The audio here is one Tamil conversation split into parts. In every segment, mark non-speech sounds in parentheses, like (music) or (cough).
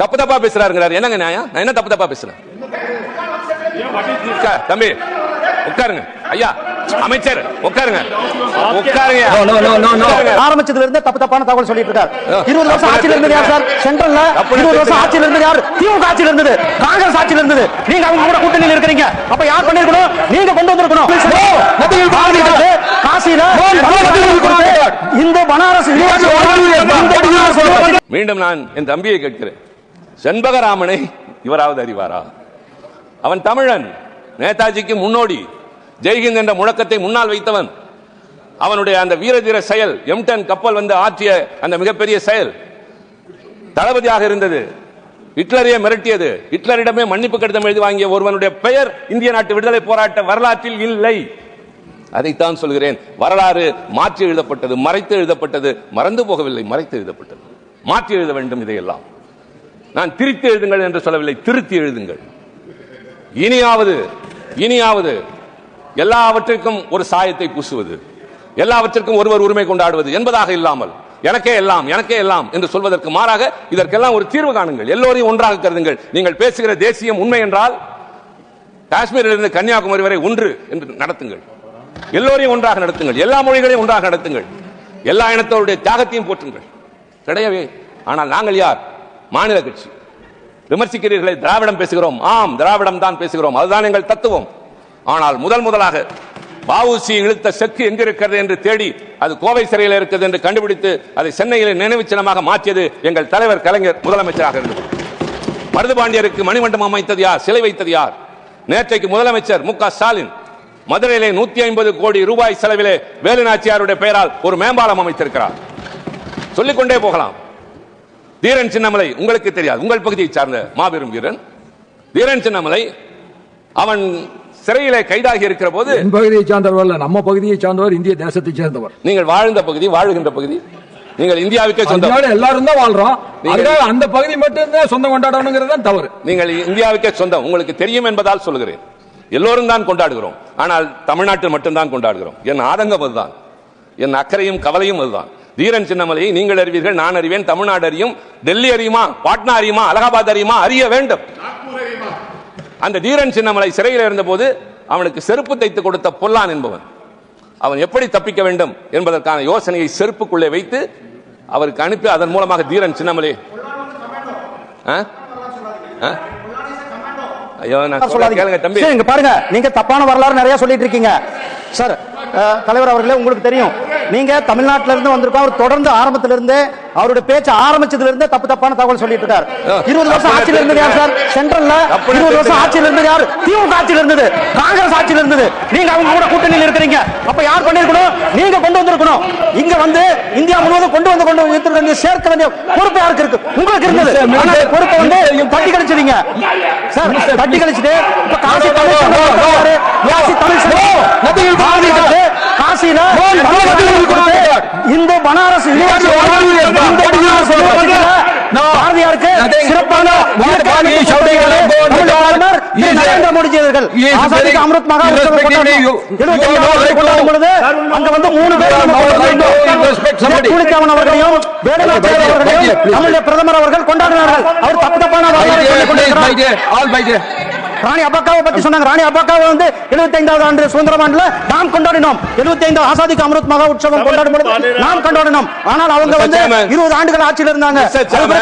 தப்பு தப்பா பேசுறாருங்கிறாரு. என்னங்க நியாயம்? நான் என்ன தப்பு தப்பா பேசுறேன்? தம்பி உட்காருங்க. ஐயா அமைச்சர் உட்காருங்க. உட்காருங்க. No, no, no, no, no. உட்காருங்க. ஆரம்பிச்சதுல இருந்து தப்பு தப்பான தகவல் சொல்லிட்டு இருக்காரு. இருபது வருஷம் ஆட்சியில இருந்தது யார் சார்? சென்ட்ரல்ல? இருபது வருஷம். ஆட்சியில இருந்தது யார்? திமுக ஆட்சியில இருந்தது. காங்கிரஸ் ஆட்சியில இருந்தது. நீங்க அவங்க கூட கூட்டணியில் இருக்கிறீங்க. அப்ப யார் பண்ணிருக்கணும் நீங்க கொண்டு வந்திருக்கணும். காசியில இந்த பனாரஸ் மீண்டும் நான் என் தம்பியை கேட்கிறேன். செண்பகராமனை இவராவது அறிவாரா? அவன் தமிழன். நேதாஜிக்கு முன்னோடி. ஜெய்ஹிந்த் என்ற முழக்கத்தை முன்னால் வைத்தவன். அவனுடைய அந்த வீரதீர செயல் எம்டன் கப்பல் வந்து ஆற்றிய அந்த மிகப்பெரிய செயல் தளபதியாக இருந்தது. ஹிட்லரையே மிரட்டியது. ஹிட்லரிடமே மன்னிப்பு கடிதம் எழுதி வாங்கிய ஒருவனுடைய பெயர் இந்திய நாட்டு விடுதலை போராட்ட வரலாற்றில் இல்லை. அதைத்தான் சொல்கிறேன். வரலாறு மாற்றி எழுதப்பட்டது மறைத்து எழுதப்பட்டது மறந்து போகவில்லை மறைத்து எழுதப்பட்டது. மாற்றி எழுத வேண்டும் இதையெல்லாம். நான் திருத்தி எழுதுங்கள் என்று சொல்லவில்லை திருத்தி எழுதுங்கள். இனியாவது இனியாவது எல்லாவற்றிற்கும் ஒரு சாயத்தை பூசுவது எல்லாவற்றிற்கும் ஒருவர் உரிமை கொண்டாடுவது என்பதாக இல்லாமல் எனக்கே எல்லாம் எனக்கே எல்லாம் என்று சொல்வதற்கு மாறாக இதற்கெல்லாம் ஒரு தீர்வு காணுங்கள். எல்லோரையும் ஒன்றாக கருதுங்கள். நீங்கள் பேசுகிற தேசியம் உண்மை என்றால் காஷ்மீரிலிருந்து கன்னியாகுமரி வரை ஒன்று என்று நடத்துங்கள். எல்லோரையும் ஒன்றாக நடத்துங்கள். எல்லா மொழிகளையும் ஒன்றாக நடத்துங்கள். எல்லா இனத்தோருடைய தியாகத்தையும் போற்றுங்கள். கிடையவே. ஆனால் நாங்கள் யார்? மாநில கட்சி. விமர்சிக்கிறீர்களே திராவிடம் பேசுகிறோம். ஆம் திராவிடம் தான் பேசுகிறோம். அதுதான் எங்கள் தத்துவம். ஆனால் முதல் முதலாக பாவுசி இழுத்த செக்கு எங்க இருக்கிறது என்று தேடி அது கோவை சிறையில் இருக்கிறது என்று கண்டுபிடித்து அதை சென்னையில் நினைவு சின்னமாக மாற்றியது எங்கள் தலைவர் கலைஞர் முதலமைச்சராக இருந்தது. மருதுபாண்டியருக்கு மணிமண்டபம் அமைத்தது யார்? சிலை வைத்தது யார்? நேற்றைக்கு முதலமைச்சர் மு ஸ்டாலின் மதுரையிலே நூத்தி ஐம்பது கோடி ரூபாய் செலவிலே வேலுநாச்சியாருடைய பெயரால் ஒரு மேம்பாலம் அமைத்திருக்கிறார். சொல்லிக்கொண்டே போகலாம். தீரன் சின்னமலை உங்களுக்கு தெரியாது. உங்கள் பகுதியை சார்ந்த மாபெரும் வீரன். தீரன் சின்னமலை அவன் சிறையிலே கைதாகி இருக்கிற போது என் பகுதியை சார்ந்தவர் அல்ல நம்ம பகுதியை சார்ந்தவர் இந்திய தேசத்தை சேர்ந்தவர். நீங்கள் வாழ்ந்த பகுதி வாழுகின்ற பகுதி நீங்கள் இந்தியாவுக்கே சொந்தம். எல்லாரும் தான் வாழ்றோம். அந்த பகுதி மட்டும் தான் சொந்தம் கொண்டாடணுங்கிறது தான் தவறு. நீங்கள் இந்தியாவுக்கே சொந்தம். உங்களுக்கு தெரியும் என்பதால் சொல்கிறேன். எல்லோரும் தான் கொண்டாடுகிறோம். ஆனால் தமிழ்நாட்டில் மட்டும்தான் கொண்டாடுகிறோம். என் ஆதங்கம் அதுதான். என் அக்கறையும் கவலையும் அதுதான். தீரன் சின்னமலையை நீங்கள் அறிவீர்கள் நான் அறிவேன் தமிழ்நாடு அறியும் டெல்லி அறியுமா பாட்னா அறியுமா அலகாபாத் அறியுமா அறிய வேண்டும். அந்த தீரன் சின்னமலை சிறையில் இருந்தபோது அவனுக்கு செருப்பு தைத்து கொடுத்த பொல்லான் என்பவன். அவன் எப்படி தப்பிக்க வேண்டும் என்பதற்கான யோசனையை செருப்புக்குள்ளே வைத்து அவருக்கு அனுப்பி அதன் மூலமாக தீரன் சின்னமலை? ஐயோ நான். கேளுங்க தம்பி. பாருங்க. நீங்க தப்பான வரலாறு நிறைய சொல்லிட்டு இருக்கீங்க. சார் தலைவர் அவர்களே உங்களுக்கு தெரியும். நீங்க தமிழ்நாட்டில இருந்து வந்திருக்கோம். அவர் தொடர்ந்து ஆரம்பத்துல இருந்தே அவருடைய பேச்சு ஆரம்பிச்சதுல இருந்தே தப்பு தப்பான தகவல் சொல்லிட்டு இருக்காரு. இருபது வருஷம் ஆட்சியில இருந்தது யார் சார்? சென்ட்ரல்ல இருபது வருஷம். ஆட்சியில இருந்தது யார்? திமுக ஆட்சியில இருந்தது. காங்கிரஸ் ஆட்சியில இருந்தது. நீங்க அவங்க கூட கூட்டணியில் இருக்கிறீங்க. அப்ப யார் பண்ணிருக்கணும் நீங்க கொண்டு வந்திருக்கணும். இங்க வந்து இந்தியா முழுவதும் கொண்டு வந்து கொண்டு வேண்டிய சேர்க்க வேண்டிய பொறுப்பு யாருக்கு இருக்கு? உங்களுக்கு இருந்தது. ஆனா பொறுப்பை வந்து தட்டி கழிச்சிட்டீங்க. சார் தட்டி கழிச்சிட்டு இப்ப Kashi Tamil. Kashi Tamil nothing will will be கொடுத்து done. இந்த பனாரஸ் இந்த பனாரஸ். பாரதியாருக்கு. சிறப்பான நரேந்திர மோடிஜி அவர்கள் ஆசாதிக்கு அமிர்த் மகா உற்சவம் irrespectively, கொண்டாடினோம். you- you 75 know ஆண்டு right கொண்டாடும் now. பொழுது அங்க வந்து மூணு பேர். கூலித்தேவன் அவர்களையும் வேலுநாச்சியார் அவர்களையும். நம்முடைய பிரதமர் அவர்கள் கொண்டாடினார்கள் அவர் தப்பு தப்பான வரலாறை கொண்டிருக்கிறார். ராணி அப்பாக்காவை பத்தி சொன்னாங்க ராணி அப்பாக்காவை வந்து 75வது ஆண்டு சுதந்திர ஆண்டுல நாம் கொண்டாடினோம் 75 ஆசாதிக்கு அமிர்த் மகா உற்சவம் கொண்டாடும் பொழுது நாம் கொண்டாடினோம் ஆனால் அவங்க. வந்து. 20 ஆண்டுகள் ஆட்சியில் இருந்தாங்க.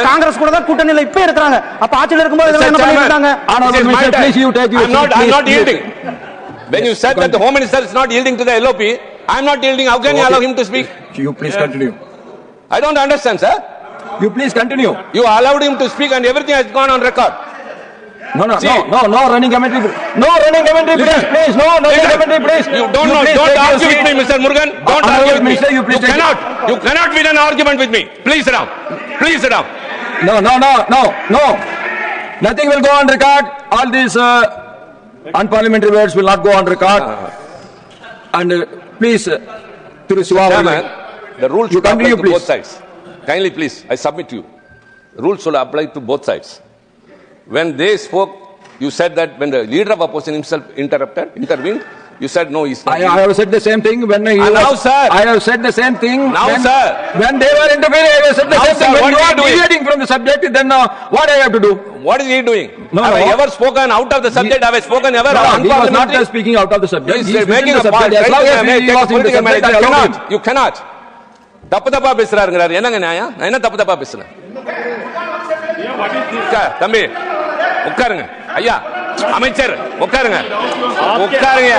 காங்கிரஸ் கூட தான் கூட்டணியில இப்ப இருக்கிறாங்க அப்ப ஆட்சியில் இருக்கும்போது இதெல்லாம் என்ன yielding. When you said that the Home Minister is not yielding to the LOP, I'm not yielding. How can you allow him to speak? You please continue. I don't understand, sir. You please continue. You allowed him to speak and everything has gone on record. No, no, See, no, no, no running commentary. No running commentary, listen, please. No running listen, commentary, please. You don't know. Don't argue with me, Mr. Murugan. Don't argue with Minister, me. You, you cannot. You cannot win an argument with me. Please sit down. Please sit down. No, no, no, no, no. Nothing will go on record. All these uh, unparliamentary words will not go on record. Uh-huh. And uh, please, uh, Thiru Siva, Chairman, the rules should apply to please. both sides. Kindly, please, I submit to you. Rules should apply to both sides When they spoke, you said that when the leader of opposition himself interrupted, intervened, You said no, he's not. I, I have said the same thing when he And was, now, sir. I have said the same thing. Now, when, sir. When they were interfering, I have said the Now, same sir, thing. When what you are are you doing? deviating from the subject, then uh, what I have to do? What is he doing? No, have no. I ever spoken out of the subject? Have I spoken ever? No, he was not unparliamentary? just speaking out of the subject. He's He is making within a the point. subject. As long Right? as May he take a was in the political subject, matter. I You allowed cannot. him. You cannot. தப்பு தப்பா பேசுறாருங்கிறாரு என்னங்க நியாயம் நான் என்ன தப்பு தப்பா பேசுறேன் உட்கார், தம்பி உட்காருங்க ஐயா அமைச்சர் உட்காருங்க உட்காருங்க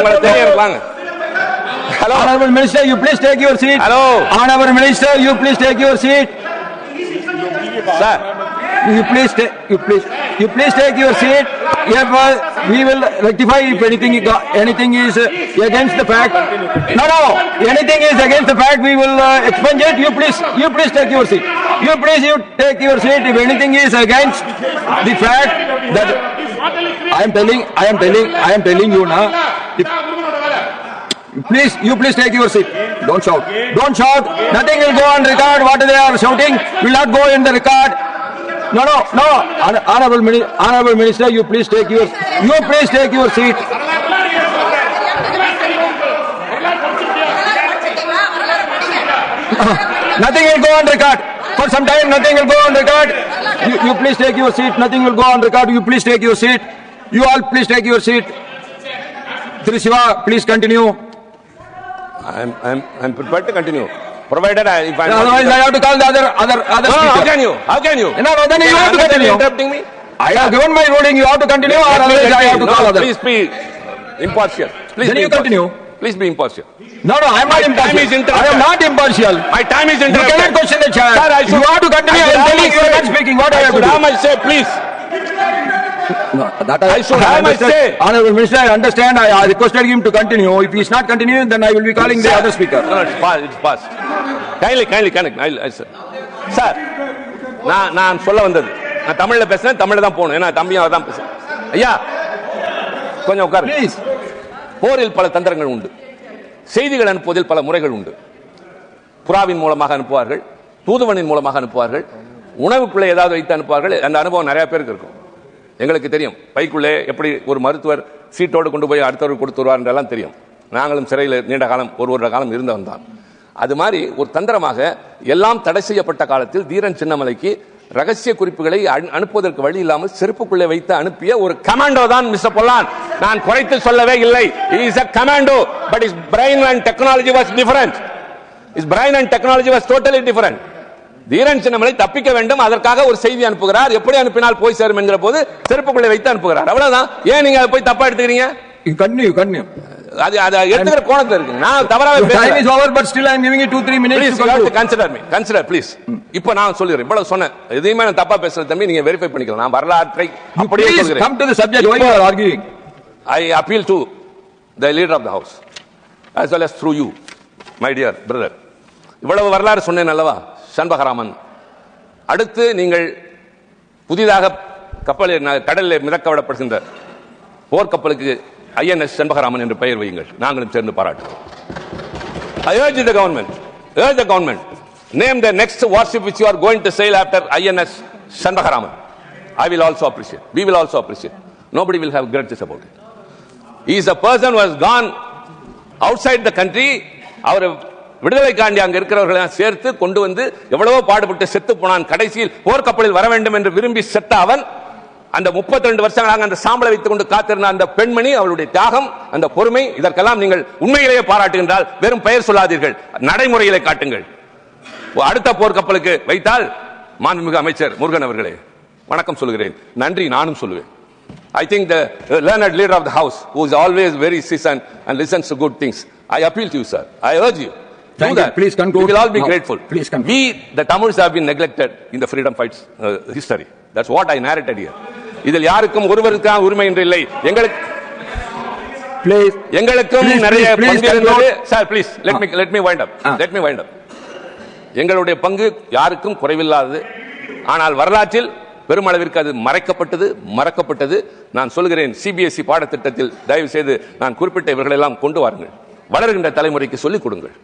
உங்களுக்கு தெரியும் வாங்க hello Honorable Minister, you please take your seat. Hello. Honorable Minister, you please take your seat. Sir You please take, you please, you please take your seat. If uh, we will rectify if anything, anything is uh, against the fact. No, no, anything is against the fact, we will uh, expunge it. You please, you please take your seat. You please, you take your seat. If anything is against the fact that I am telling, I am telling, I am telling you now. Please, you please take your seat. Don't shout. Don't shout. Nothing will go on record. What they are shouting will not go in the record. No, no, no. Hon- Honorable, Honorable Minister, you please take your, you please take your seat. (laughs) Nothing will go on record. For some time, nothing will go on record. You, you please take your seat. Nothing will go on record. You please take your seat. You all please take your seat. Sri please continue. I'm I'm I'm prepared to continue provided I uh, if I'm Otherwise, I have to call the other, other, other No, no, how can you how can you No, no, then you have to continue. interrupting me I have given my ruling, you have to continue or otherwise I have to no, call other. Please be impartial. Please Then be you continue. Please be impartial. No, no, I am not My time is impartial. I am not impartial. My time is You cannot question the chair. Sir, I You should, have to continue. I am telling you are not speaking. What I I have to do? my say, please. No, that I should have my say. Honorable Minister, I understand. I I requested him to continue. If he is not continuing, then I will be calling the other speaker. No, no, it's past. It's past. Connect. I'll, I'll, sir. Sir நான் நான் சொல்ல வந்தது. நான் தமிழ்ல பேசுறேன் தமிழ்ல தான் போகணும். ஏன்னா தம்பியும் அவர் தான் பேசுறேன் ஐயா கொஞ்சம் Please. போரில் பல தந்திரங்கள் உண்டு. செய்திகள் அனுப்புவதில் பல முறைகள் உண்டு. புறாவின் மூலமாக அனுப்புவார்கள் தூதுவனின் மூலமாக அனுப்புவார்கள் உணவுக்குள்ளே ஏதாவது வைத்து அனுப்புவார்கள். அந்த அனுபவம் நிறைய பேருக்கு இருக்கும். எங்களுக்கு தெரியும். பைக்குள்ளே எப்படி ஒரு மருத்துவர் சீட்டோடு கொண்டு போய் அடுத்தவர் கொடுத்து வருவார் என்றெல்லாம் தெரியும். நாங்களும் சிறையில் நீண்ட காலம் ஒரு வருட காலம் இருந்தவன் தான் அது மாதிரி ஒரு தந்திரமாக எல்லாம் தடை செய்யப்பட்ட காலத்தில் தீரன் சின்னமலைக்கு ரகசிய குறிப்புகளை அனு- அனுப்புவதற்கு வழி இல்லாமல் செருப்புக்குள்ளே வைத்து அனுப்பிய ஒரு கமாண்டோ தான் மிஸ்டர் பொல்லான். நான் குறைத்து சொல்லவே இல்லை. Is a commando but is brain and technology was difference is brain and technology was totally different Dheeran Chinnamalai தப்பிக்க வேண்டும். அதற்காக ஒரு செய்தி அனுப்புகிறார். எப்படி அனுப்பினால் போய் சேரும் என்கிற போது செருப்புக்குள்ளே வைத்து அனுப்புகிறார். அவ்வளவுதான். ஏன் நீங்க அதை போய் தப்பா எடுத்துக்கிறீங்க? You continue. அது அது எடுத்துக்கிற கோணத்துல இருக்கு. நான் தவறாவே giving you two, three minutes please to you conclude. Consider me consider please இப்போ நான் சொல்லிடுறேன். இவ்வளவு சொன்னேன். எதையுமே நான் தப்பா பேசுறது தம்பி நீங்க வெரிஃபை பண்ணிக்கலாம். நான் வரலாற்றை அப்படியே you are arguing? I appeal to the leader of the house as well as through you, my dear brother. இவ்வளவு வரலாறு சொன்னேன் அல்லவா சண்பகராமன்? அடுத்து நீங்கள் புதிதாக கப்பலில் கடலில் மிதக்க விடப்படுகின்ற போர்க்கப்பலுக்கு ஐஎன்எஸ் செண்பகராமன் என்று பெயர் வையுங்கள் நாங்களும் சேர்ந்து பாராட்டுகிறோம் the government urge the government name the next warship which you are going to sail after INS Chempakaraman I will also appreciate we will also appreciate nobody will have great support is a person was gone outside the country அவர் விடுதலைக்காண்டி அங்க இருக்கிறவர்களெல்லாம் சேர்த்து கொண்டு வந்து எவ்வளவோ பாடுபட்டு செத்து போனான் கடைசியில் போர்க்கப்பலில் வர வேண்டும் என்று விரும்பி செத்த அவன் அந்த 32 வருஷங்களாக அந்த சாம்பலை வைத்துக் கொண்டு காத்திருந்த அந்த பெண்மணி அவளுடைய தியாகம் அந்த பொறுமை இதற்கெல்லாம் நீங்கள் உண்மையிலேயே பாராட்டுகின்றால் வெறும் பெயர் சொல்லாதீர்கள் நடைமுறையிலே காட்டுங்கள் அடுத்த போர்க்கப்பலுக்கு வைத்தால் மாண்புமிகு அமைச்சர் முருகன் அவர்களே வணக்கம் சொல்கிறேன் நன்றி நானும் சொல்லுவேன் the uh, learned leader of the house, who is always very seasoned and listens to good things, I appeal to you, sir. I urge you. Do Thank you. Please conclude. We will all be grateful. please conclude. We, the Tamils, have been neglected in the freedom fights uh, history. That's what I narrated here. இதில் யாருக்கும் ஒருவருக்கான உரிமை என்று இல்லை. எங்களுக்கு. எங்களுக்கும் நிறைய பங்கு இருந்தது. Sir please let me let me wind up. Let me wind up எங்களுடைய பங்கு யாருக்கும் குறைவில்லாதது. ஆனால் வரலாற்றில் பெருமளவிற்கு அது மறைக்கப்பட்டது மறக்கப்பட்டது. நான் சொல்கிறேன் சிபிஎஸ்இ பாடத்திட்டத்தில் தயவு செய்து நான் குறிப்பிட்ட இவர்களெல்லாம் கொண்டு வாருங்கள். வளர்கின்ற தலைமுறைக்கு சொல்லிக் கொடுங்கள்.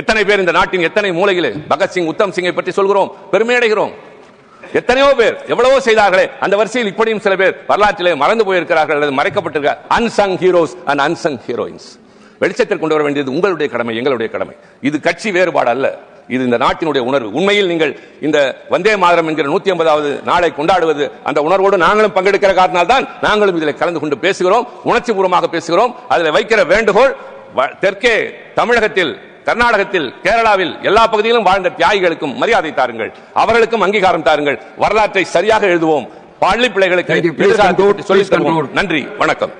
எத்தனை பேர் இந்த நாட்டின் எத்தனை மூலையிலே பகத்சிங் உத்தம் சிங்கை பற்றி சொல்கிறோம் பெருமையடைகிறோம் எத்தனையோ பேர் எவ்வளவோ செய்தார்களே அந்த வரிசையில் இப்படியும் சில பேர் வரலாற்றிலே மறந்து போயிருக்கிறார்கள் அல்லது மறைக்கப்பட்டிருக்க unsung heroes and unsung heroines வெளிச்சத்தில் கொண்டு வர வேண்டியது உங்களுடைய கடமை எங்களுடைய கடமை. இது கட்சி வேறுபாடு அல்ல. இது இந்த நாட்டினுடைய உணர்வு. உண்மையில் நீங்கள் இந்த வந்தே மாதரம் என்கிற நூத்தி ஐம்பதாவது நாளை கொண்டாடுவது அந்த உணர்வோடு நாங்களும் பங்கெடுக்கிற காரணத்தால் தான் நாங்களும் இதில் கலந்து கொண்டு பேசுகிறோம் உணர்ச்சி பூர்வமாக பேசுகிறோம். அதில் வைக்கிற வேண்டுகோள் வ- தெற்கே தமிழகத்தில் கர்நாடகத்தில் கேரளாவில் எல்லா பகுதியிலும் வாழ்ந்த தியாகிகளுக்கும் மரியாதை தாருங்கள். அவர்களுக்கும் அங்கீகாரம் தாருங்கள். வரலாற்றை சரியாக எழுதுவோம். பள்ளி பிள்ளைகளுக்கு. நன்றி. வணக்கம்.